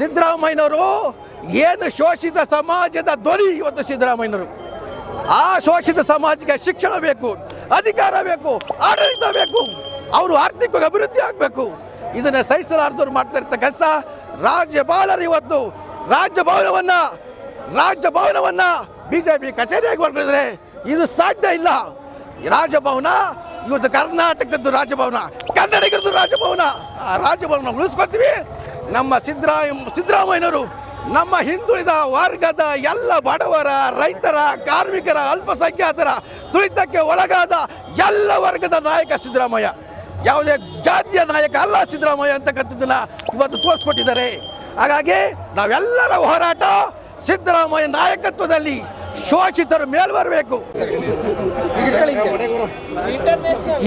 ಸಿದ್ದರಾಮಯ್ಯನವರು ಏನು ಶೋಷಿತ ಸಮಾಜದ ಧ್ವನಿ ಇವತ್ತು ಸಿದ್ದರಾಮಯ್ಯನವರು. ಆ ಶೋಷಿತ ಸಮಾಜಕ್ಕೆ ಶಿಕ್ಷಣ ಬೇಕು, ಅಧಿಕಾರ ಬೇಕು, ಆಡಳಿತ ಬೇಕು, ಅವರು ಆರ್ಥಿಕ ಅಭಿವೃದ್ಧಿ ಆಗಬೇಕು. ಇದನ್ನು ಸಹಿಸಲಾರ್ದವ್ರು ಮಾಡ್ತಾ ಇರ್ತ ಕೆಲಸ. ರಾಜ್ಯಪಾಲರು ಇವತ್ತು ಬಿ ಜೆ ಬಿಜೆಪಿ ಕಚೇರಿಯಾಗಿ ಮಾಡ್ಕೊಂಡಿದ್ರೆ ಇದು ಸಾಧ್ಯ ಇಲ್ಲ. ರಾಜಭವನ, ಇವತ್ತು ಕರ್ನಾಟಕದ್ದು ರಾಜಭವನ, ಕನ್ನಡಿಗರದ್ದು ರಾಜಭವನ, ಆ ರಾಜಭವನ ಉಳಿಸ್ಕೊತೀವಿ. ನಮ್ಮ ಸಿದ್ದರಾಮ ಸಿದ್ದರಾಮಯ್ಯನವರು ನಮ್ಮ ಹಿಂದುಳಿದ ವರ್ಗದ ಎಲ್ಲ ಬಡವರ, ರೈತರ, ಕಾರ್ಮಿಕರ, ಅಲ್ಪಸಂಖ್ಯಾತರ ತುಳಿತಕ್ಕೆ ಒಳಗಾದ ಎಲ್ಲ ವರ್ಗದ ನಾಯಕ ಸಿದ್ದರಾಮಯ್ಯ ಯಾವುದೇ ಜಾತಿಯ ನಾಯಕ ಅಲ್ಲ ಸಿದ್ದರಾಮಯ್ಯ ಅಂತಕ್ಕಂಥದ್ದನ್ನ ಇವತ್ತು ತೋರಿಸ್ಕೊಟ್ಟಿದ್ದಾರೆ. ಹಾಗಾಗಿ ನಾವೆಲ್ಲರ ಹೋರಾಟ ಸಿದ್ದರಾಮಯ್ಯ ನಾಯಕತ್ವದಲ್ಲಿ ಶೋಷಿತರು ಮೇಲ್ ಬರಬೇಕು.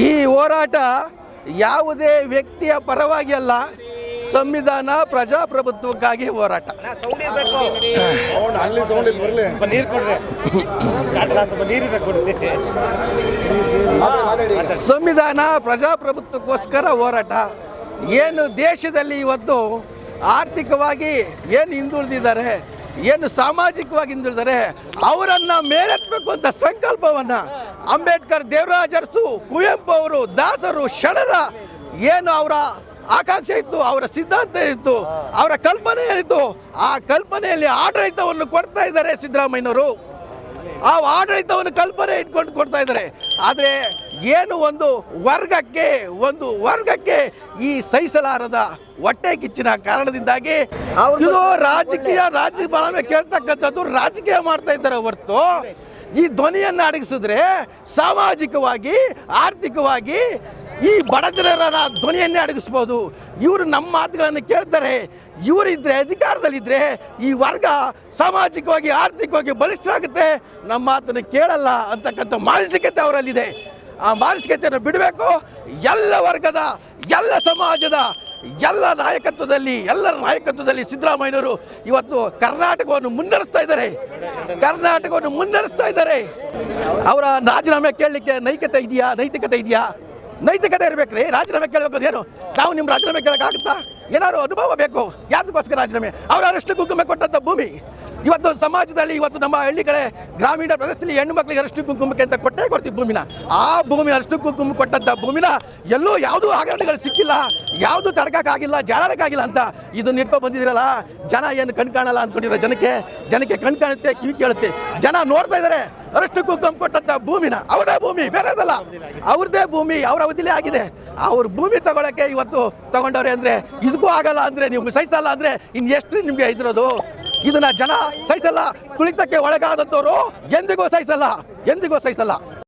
ಈ ಹೋರಾಟ ಯಾವುದೇ ವ್ಯಕ್ತಿಯ ಪರವಾಗಿ ಅಲ್ಲ ಸಂವಿಧಾನ ಪ್ರಜಾಪ್ರಭುತ್ವಕ್ಕಾಗಿ ಹೋರಾಟ. ಸಂವಿಧಾನ ಪ್ರಜಾಪ್ರಭುತ್ವಕ್ಕೋಸ್ಕರ ಹೋರಾಟ. ಏನು ದೇಶದಲ್ಲಿ ಇವತ್ತು ಆರ್ಥಿಕವಾಗಿ ಏನು ಹಿಂದುಳಿದಿದ್ದಾರೆ ಏನು ಸಾಮಾಜಿಕವಾಗಿ ಹಿಂದುಳಿದರೆ ಅವರನ್ನ ಮೇಲೆತ್ತಬೇಕು ಅಂತ ಸಂಕಲ್ಪವನ್ನ ಅಂಬೇಡ್ಕರ್ ದೇವರಾಜರ್ಸು ಕುವೆಂಪು ಅವರು ದಾಸರು ಶರಣರ ಏನು ಅವರ ಆಕಾಂಕ್ಷೆ ಇತ್ತು ಅವರ ಸಿದ್ಧಾಂತ ಇತ್ತು ಅವರ ಕಲ್ಪನೆ ಇತ್ತು. ಆ ಕಲ್ಪನೆಯಲ್ಲಿ ಆಡಳಿತವನ್ನು ಕೊಡ್ತಾ ಇದ್ದಾರೆ ಸಿದ್ದರಾಮಯ್ಯನವರು. ಆ ಆಡಳಿತವನ್ನು ಕಲ್ಪನೆ ಇಟ್ಕೊಂಡು ಕೊಡ್ತಾ ಇದ್ದಾರೆ. ಆದರೆ ಏನು ಒಂದು ವರ್ಗಕ್ಕೆ ಒಂದು ವರ್ಗಕ್ಕೆ ಈ ಸಹಿಸಲಾರದ ಹೊಟ್ಟೆ ಕಿಚ್ಚಿನ ಕಾರಣದಿಂದಾಗಿ ಇದು ರಾಜಕೀಯ ರಾಜ್ಯಪಾಲನೆ ಕೇಳ್ತಕ್ಕಂಥದ್ದು ರಾಜಕೀಯ ಮಾಡ್ತಾ ಇದ್ದಾರೆ ಹೊರತು. ಈ ಧ್ವನಿಯನ್ನು ಅಡಗಿಸಿದ್ರೆ ಸಾಮಾಜಿಕವಾಗಿ ಆರ್ಥಿಕವಾಗಿ ಈ ಬಡ ಜನರ ಧ್ವನಿಯನ್ನೇ ಅಡಗಿಸ್ಬೋದು. ಇವರು ನಮ್ಮ ಮಾತುಗಳನ್ನು ಕೇಳ್ತಾರೆ. ಇವರಿದ್ರೆ ಅಧಿಕಾರದಲ್ಲಿದ್ದರೆ ಈ ವರ್ಗ ಸಾಮಾಜಿಕವಾಗಿ, ಆರ್ಥಿಕವಾಗಿ ಬಲಿಷ್ಠ ಆಗುತ್ತೆ ನಮ್ಮ ಮಾತನ್ನು ಕೇಳಲ್ಲ ಅಂತಕ್ಕಂಥ ಮಾನಸಿಕತೆ ಅವರಲ್ಲಿದೆ. ಆ ಮಾನಸಿಕತೆಯನ್ನು ಬಿಡಬೇಕು. ಎಲ್ಲ ವರ್ಗದ, ಎಲ್ಲ ಸಮಾಜದ, ಎಲ್ಲ ನಾಯಕತ್ವದಲ್ಲಿ ಎಲ್ಲರ ನಾಯಕತ್ವದಲ್ಲಿ ಸಿದ್ದರಾಮಯ್ಯನವರು ಇವತ್ತು ಕರ್ನಾಟಕವನ್ನು ಮುನ್ನಡೆಸ್ತಾ ಇದ್ದಾರೆ. ಕರ್ನಾಟಕವನ್ನು ಮುನ್ನಡೆಸ್ತಾ ಇದ್ದಾರೆ. ಅವರ ರಾಜೀನಾಮೆ ಕೇಳಲಿಕ್ಕೆ ನೈತಿಕತೆ ಇದೆಯಾ? ನೈತಿಕತೆ ಇದೆಯಾ? ನೈತಿಕತೆ ಇರಬೇಕ್ರಿ. ರಾಜೀನಾಮೆ ಕೇಳಬೇಕು ಏನು? ನಾವು ನಿಮ್ಮ ರಾಜೀನಾಮೆ ಕೇಳೋಕ್ಕಾಗುತ್ತಾ ಏನಾದ್ರು ಅನುಭವ ಬೇಕು. ಯಾತಕ್ಕೋಸ್ಕರ ರಾಜೀನಾಮೆ? ಅವರ ಅರಷ್ಟು ಕುಂಕುಮ ಕೊಟ್ಟಂಥ ಭೂಮಿ. ಇವತ್ತು ಸಮಾಜದಲ್ಲಿ ಇವತ್ತು ನಮ್ಮ ಹಳ್ಳಿ ಕಡೆ ಗ್ರಾಮೀಣ ಪ್ರದೇಶದಲ್ಲಿ ಹೆಣ್ಣು ಮಕ್ಕಳಿಗೆ ಅರಷ್ಟು ಕುಂಕುಮಕ್ಕೆ ಅಂತ ಕೊಟ್ಟೇ ಕೊಡ್ತೀವಿ ಭೂಮಿನ. ಆ ಭೂಮಿ ಅರಷ್ಟು ಕುಂಕುಮ ಕೊಟ್ಟಂಥ ಭೂಮಿನ ಎಲ್ಲೂ ಯಾವುದೂ ಹಗರಣಗಳು ಸಿಕ್ಕಿಲ್ಲ. ಯಾವುದು ತಡ್ಕಕ್ಕಾಗಿಲ್ಲ ಜಾರಕ್ಕಾಗಿಲ್ಲ ಅಂತ ಇದು ಇಟ್ಕೊಂಡು ಬಂದಿದ್ದೀರಲ್ಲ? ಜನ ಏನು ಕಣ್ಕಾಣಲ್ಲ ಅಂದ್ಕೊಂಡಿರೋ ಜನಕ್ಕೆ? ಜನಕ್ಕೆ ಕಣ್ಕಾಣುತ್ತೆ ಕಿವಿ ಕೇಳುತ್ತೆ. ಜನ ನೋಡ್ತಾ ಇದ್ದಾರೆ ಅರಷ್ಟು ಕಮ್ಮಿ ಕೊಟ್ಟಂತ ಭೂಮಿನ ಅವರದೇ ಭೂಮಿ ಬೇರೆದಲ್ಲ ಅವ್ರದ್ದೇ ಭೂಮಿ, ಅವ್ರ ಅವಧಿಲೇ ಆಗಿದೆ. ಅವ್ರ ಭೂಮಿ ತಗೊಳಕ್ಕೆ ಇವತ್ತು ತಗೊಂಡವ್ರೆ ಅಂದ್ರೆ ಇದಕ್ಕೂ ಆಗಲ್ಲ ಅಂದ್ರೆ, ನೀವು ಸಹಿಸಲ್ಲ ಅಂದ್ರೆ ಇನ್ ಎಷ್ಟು ನಿಮ್ಗೆ ಇದಿರೋದು? ಇದನ್ನ ಜನ ಸಹಿಸಲ್ಲ. ಕುಳಿತಕ್ಕೆ ಒಳಗಾದಂಥವ್ರು ಎಂದಿಗೂ ಸಹಿಸಲ್ಲ ಎಂದಿಗೂ ಸಹಿಸಲ್ಲ.